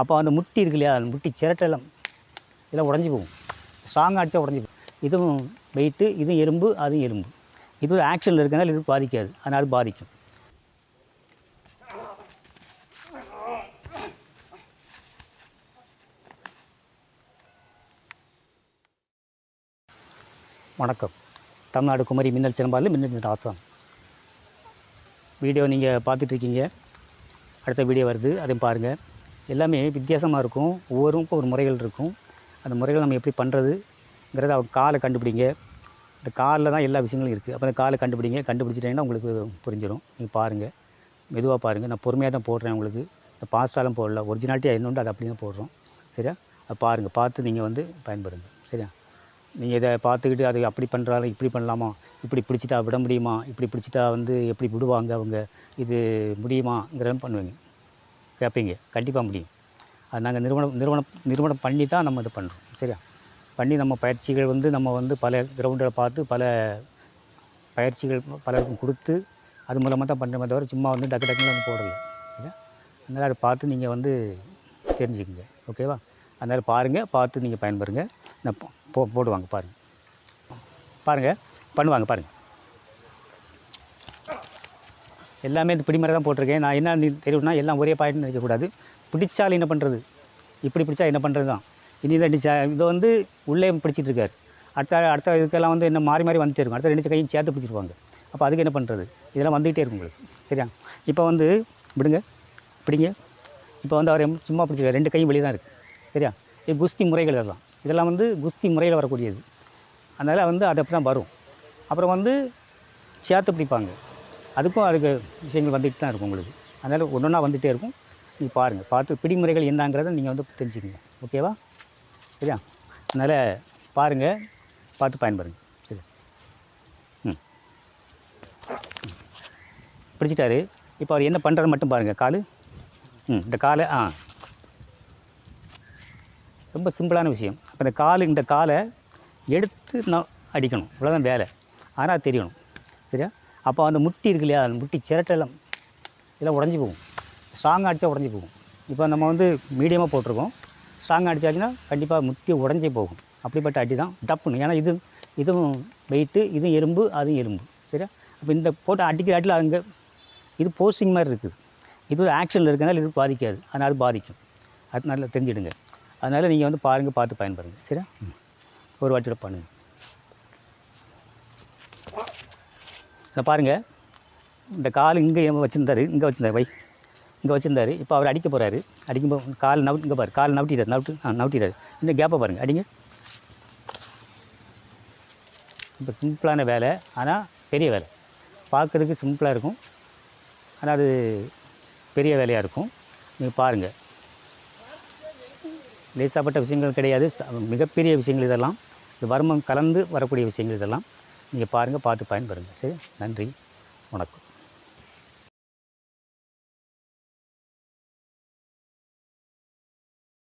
அப்போ அந்த முட்டி இருக்கு இல்லையா? அந்த முட்டி சிரட்டெல்லாம் இதெல்லாம் உடஞ்சி போகும். ஸ்ட்ராங்காக அடித்தா உடஞ்சி போகும். இதுவும் வெயிட்டு இதுவும் எறும்பு அதுவும் எறும்பு. இது ஆக்ஷனில் இருக்கனால இது பாதிக்காது. அதனால் அது பாதிக்கும். வணக்கம். தமிழ்நாடு குமரி மின்னல் சிலம்பாலில் மின்னல் ஆசான் வீடியோ நீங்கள் பார்த்துட்ருக்கீங்க அடுத்த வீடியோ வருது. அதையும் பாருங்கள் எல்லாமே வித்தியாசமாக இருக்கும். ஒவ்வொருக்கும் ஒரு முறைகள் இருக்கும். அந்த முறைகள் நம்ம எப்படி பண்ணுறதுங்கிறத அவங்க காலை கண்டுபிடிங்க. இந்த காலில் தான் எல்லா விஷயங்களும் இருக்குது அப்போ அந்த காலை கண்டுபிடிங்க. கண்டுபிடிச்சிட்டிங்கன்னா உங்களுக்கு புரிஞ்சிடும் நீங்கள் பாருங்கள் மெதுவாக பாருங்கள் நான் பொறுமையாக தான் போடுறேன் உங்களுக்கு. இந்த பாஸ்டாலாம் போடல. ஒரிஜினாலிட்டியாக என்னுண்டு அதை அப்படி தான் போடுறோம். சரியா? அதை பாருங்கள் பார்த்து நீங்கள் வந்து பயன்படுங்க. சரியா? நீங்கள் இதை பார்த்துக்கிட்டு அதை அப்படி பண்ணுறாலும் இப்படி பண்ணலாமா? இப்படி பிடிச்சிட்டா விட முடியுமா? இப்படி பிடிச்சிட்டா வந்து எப்படி விடுவாங்க அவங்க? இது முடியுமாங்கிறத பண்ணுவீங்க. கேட்பீங்க கண்டிப்பாக முடியும். அது நாங்கள் நிறுவனம் நிறுவனம் நிறுவனம் பண்ணி தான் நம்ம இது பண்ணுறோம் சரியா? பண்ணி நம்ம பயிற்சிகள் வந்து நம்ம வந்து பல கிரவுண்டில் பார்த்து பல பயிற்சிகள் பலருக்கும் கொடுத்து அது மூலமாக தான் பண்ணுறமே தவிர சும்மா வந்து டக்கு டக்குன்னு வந்து போடல. சரியா? அதனால் அதை பார்த்து நீங்கள் வந்து தெரிஞ்சுக்கங்க. ஓகேவா? அதனால் பாருங்கள் பார்த்து நீங்கள் பயன்பெறுங்க. நான் போ போடுவாங்க பாருங்கள் பாருங்கள் பண்ணுவாங்க பாருங்கள் எல்லாமே இந்த பிடிமாரி தான் போட்டிருக்கேன். நான் என்ன தெரியும்னா எல்லாம் ஒரே பாயிண்ட் நினைக்கக்கூடாது. பிடிச்சால் என்ன பண்ணுறது இப்படி பிடிச்சா என்ன பண்ணுறது தான்? இனி ரெண்டு இதை வந்து உள்ளே பிடிச்சிட்டு இருக்கார். அடுத்த அடுத்த இதுக்கெல்லாம் வந்து என்ன மாறி மாறி வந்துட்டே இருக்கும். அடுத்த ரெண்டு கையும் சேர்த்து பிடிச்சிருவாங்க. அப்போ அதுக்கு என்ன பண்ணுறது இதெல்லாம் வந்துகிட்டே இருக்கும் உங்களுக்கு. சரியா? இப்போ வந்து விடுங்க. பிடிங்க. இப்போ வந்து அவர் சும்மா பிடிச்சிருக்காரு. ரெண்டு கையும் வெளியே தான் இருக்குது சரியா? இது குஸ்தி முறைகள் இதெல்லாம் இதெல்லாம் வந்து குஸ்தி முறையில் வரக்கூடியது. அதனால் வந்து அது அப்படி தான் வரும். அப்புறம் வந்து சேர்த்து பிடிப்பாங்க. அதுக்கும் அதுக்கு விஷயங்கள் வந்துட்டு தான் இருக்கும் உங்களுக்கு. அதனால் ஒன்று ஒன்றா வந்துகிட்டே இருக்கும். நீங்கள் பாருங்கள் பார்த்து பிடிமுறைகள் என்னங்கிறத நீங்கள் வந்து தெரிஞ்சுக்கங்க. ஓகேவா? சரியா? அதனால் பாருங்கள் பார்த்து பயன்படுங்க. சரி. ம். பிடிச்சிட்டாரு. இப்போ அவர் என்ன பண்ணுறது மட்டும் பாருங்கள் கால்? ம். இந்த காலை ஆ. ரொம்ப சிம்பிளான விஷயம். அப்போ இந்த கால் இந்த காலை எடுத்து நான் அடிக்கணும். இவ்வளோதான் வேலை. ஆனால் தெரியணும். சரியா? அப்போ அந்த முட்டி இருக்கு இல்லையா? அந்த முட்டி சிரட்டெல்லாம் இதெல்லாம் உடஞ்சி போகும். ஸ்ட்ராங்காக அடித்தா உடஞ்சி போகும். இப்போ நம்ம வந்து மீடியமாக போட்டிருக்கோம். ஸ்ட்ராங்காக அடித்தாச்சுன்னா கண்டிப்பாக முட்டி உடஞ்சே போகும். அப்படிப்பட்ட அடி தான் டப்புன்னு. ஏன்னா இது இதுவும் வெயிட்டு இதுவும் எறும்பு அதுவும் எறும்பு சரியா? அப்போ இந்த போட்டு அடிக்கிற அடியில் அங்கே இது போஸ்டிங் மாதிரி இருக்குது இது ஆக்ஷனில் இருக்கிறனால இது பாதிக்காது. அதனால் அது பாதிக்கும். அது நல்லா தெரிஞ்சிடுங்க. அதனால் நீங்கள் வந்து பாருங்கள் பார்த்து பயன்படுங்க சரியா? ஒரு வாட்டியோட பண்ணுங்கள் இதை பாருங்கள் இந்த கால் இங்கே வச்சுருந்தாரு இங்கே வச்சுருந்தாரு பை. இங்கே வச்சுருந்தாரு. இப்போ அவர் அடிக்க போகிறாரு அடிக்கும்போது கால் நவுட் இங்கே பாரு கால் நவுட்டிட்டார் நவுட்டு ஆ நவுட்டிட்டார். இந்த கேப்பை பாருங்கள் அடிங்க. இப்போ சிம்பிளான வேலை ஆனால் பெரிய வேலை. பார்க்குறதுக்கு சிம்பிளாக இருக்கும். ஆனால் அது பெரிய வேலையாக இருக்கும். நீங்கள் பாருங்கள் லேசாப்பட்ட விஷயங்கள் கிடையாது. மிகப்பெரிய விஷயங்கள் இதெல்லாம். இது வர்மம் கலந்து வரக்கூடிய விஷயங்கள் இதெல்லாம். நீங்கள் பாருங்கள் பார்த்து பயன்பெறுங்க. சரி நன்றி வணக்கம்.